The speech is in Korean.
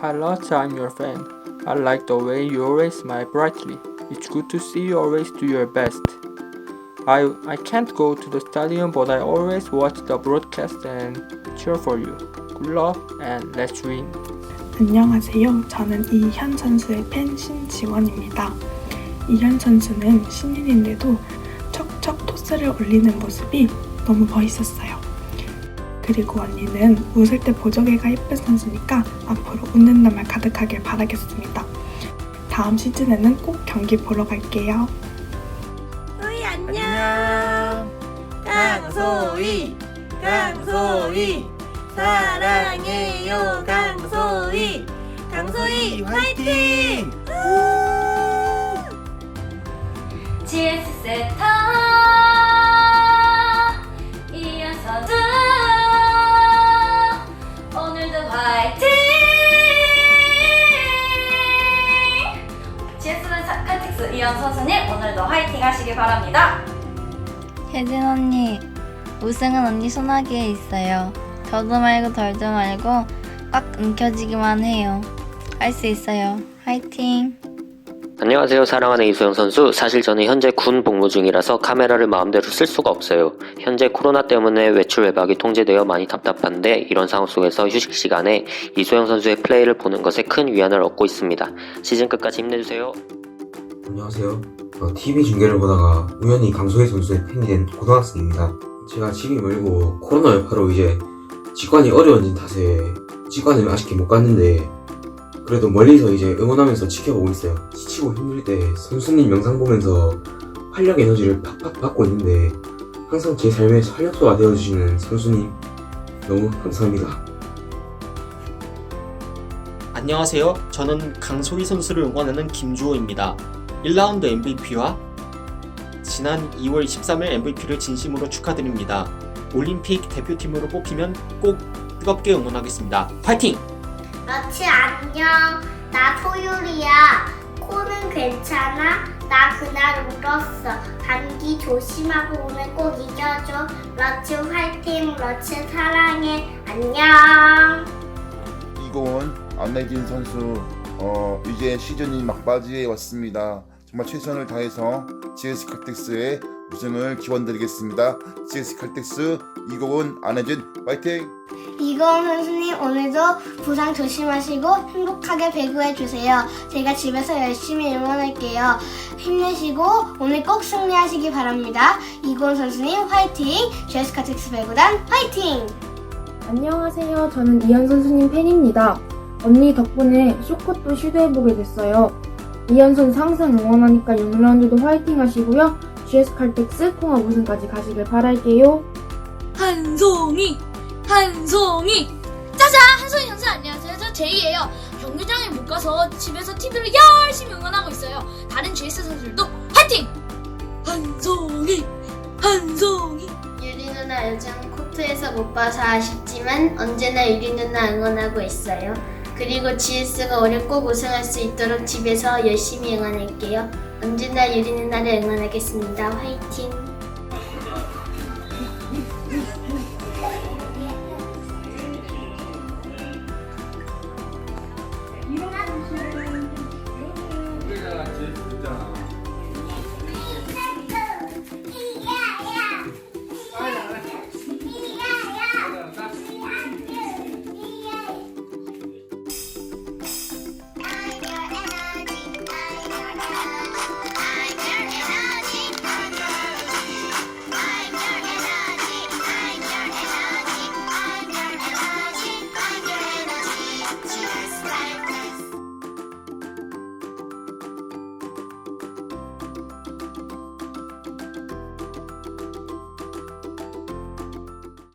Pilot, I'm your fan. I like the way you always smile brightly. It's good to see you always do your best. I I can't go to the stadium, but I always watch the broadcast and cheer for you. Good luck and let's win. 안녕하세요. 저는 이현 선수의 팬 신지원입니다. 이현 선수는 신인인데도 척척 토스를 올리는 모습이 너무 멋있었어요. 그리고 언니는 웃을 때 보조개가 예쁜 선수니까 앞으로 웃는 날만 가득하길 바라겠습니다. 다음 시즌에는 꼭 경기 보러 갈게요. 소희 안녕. 강소희, 강소희, 사랑해요 강소희, 강소희 화이팅! GS 세터 오늘도 화이팅! GS 칼텍스 이현 선수님 오늘도 화이팅 하시길 바랍니다. 혜진 언니, 우승은 언니 손아귀에 있어요. 더도 말고 덜도 말고 꽉 움켜쥐기만 해요. 할 수 있어요. 화이팅! 안녕하세요. 사랑하는 이소영 선수. 사실 저는 현재 군 복무 중이라서 카메라를 마음대로 쓸 수가 없어요. 현재 코로나 때문에 외출 외박이 통제되어 많이 답답한데 이런 상황 속에서 휴식 시간에 이소영 선수의 플레이를 보는 것에 큰 위안을 얻고 있습니다. 시즌 끝까지 힘내주세요. 안녕하세요. 어, TV 중계를 보다가 우연히 강소희 선수의 팬이 된 고등학생입니다. 제가 집이 멀고 코로나 여파로 이제 직관이 어려워진 탓에 직관을 아쉽게 못 갔는데 그래도 멀리서 이제 응원하면서 지켜보고 있어요. 지치고 힘들 때 선수님 영상 보면서 활력 에너지를 팍팍 받고 있는데 항상 제 삶의 활력소가 되어주시는 선수님 너무 감사합니다. 안녕하세요. 저는 강소희 선수를 응원하는 김주호입니다. 1라운드 MVP와 지난 2월 23일 MVP를 진심으로 축하드립니다. 올림픽 대표팀으로 뽑히면 꼭 뜨겁게 응원하겠습니다. 파이팅! 러치 안녕. 나 소율이야. 코는 괜찮아? 나 그날 울었어. 감기 조심하고 오늘 꼭 이겨줘. 러치 화이팅. 러치 사랑해. 안녕. 이고은 안내진 선수 어, 이제 시즌이 막바지에 왔습니다. 정말 최선을 다해서 GS 칼텍스의 우승을 기원드리겠습니다. GS 칼텍스 이고은 안내진 파이팅! 이거은 선수님 오늘도 부상 조심하시고 행복하게 배구해 주세요. 제가 집에서 열심히 응원할게요. 힘내시고 오늘 꼭 승리하시기 바랍니다. 이고은 선수님 화이팅! 제스카텍스 배구단 화이팅! 안녕하세요. 저는 이현 선수님 팬입니다. 언니 덕분에 쇼컷도 시도해보게 됐어요. 이현 선수 항상 응원하니까 6라운드도 화이팅 하시고요. GS 칼텍스 통합 우승까지 가시길 바랄게요. 한송이, 한송이. 짜잔, 한송이 선수 안녕하세요. 저 제이예요. 경기장에 못 가서 집에서 TV로 열심히 응원하고 있어요. 다른 GS 선수들도 화이팅! 한송이, 한송이. 유리 누나 요즘 코트에서 못 봐서 아쉽지만 언제나 유리 누나 응원하고 있어요. 그리고 GS가 올해 꼭 우승할 수 있도록 집에서 열심히 응원할게요. 언제나 유리 누나를 응원하겠습니다. 화이팅!